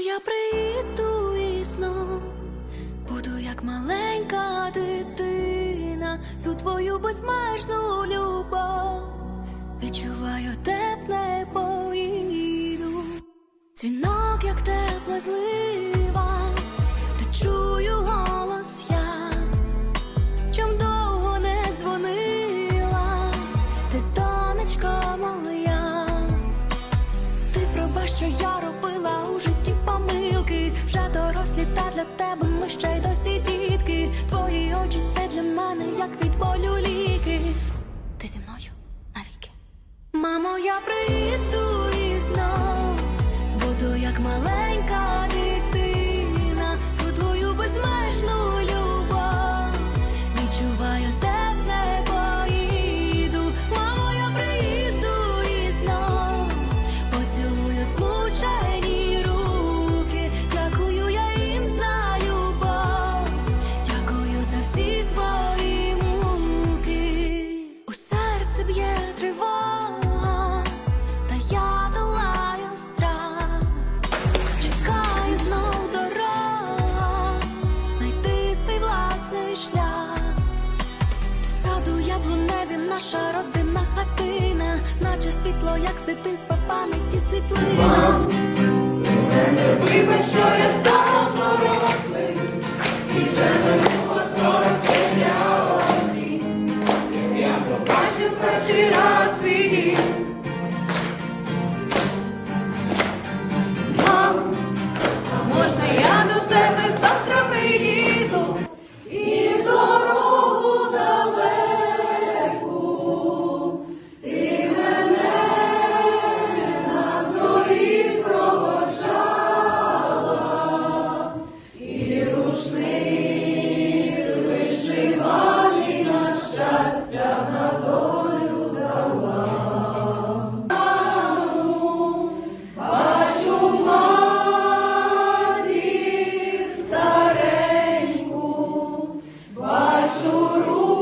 Я прийду і знов буду як маленька дитина, Цю твою безмежну любов, відчуваю тепле поїду, Дзвінок, як тепла, злив. світа для тебе ми ще. наша родинна хатина, наче світло, як з дитинства пам'яті світлина. Мам, ти вибач, що я chururu.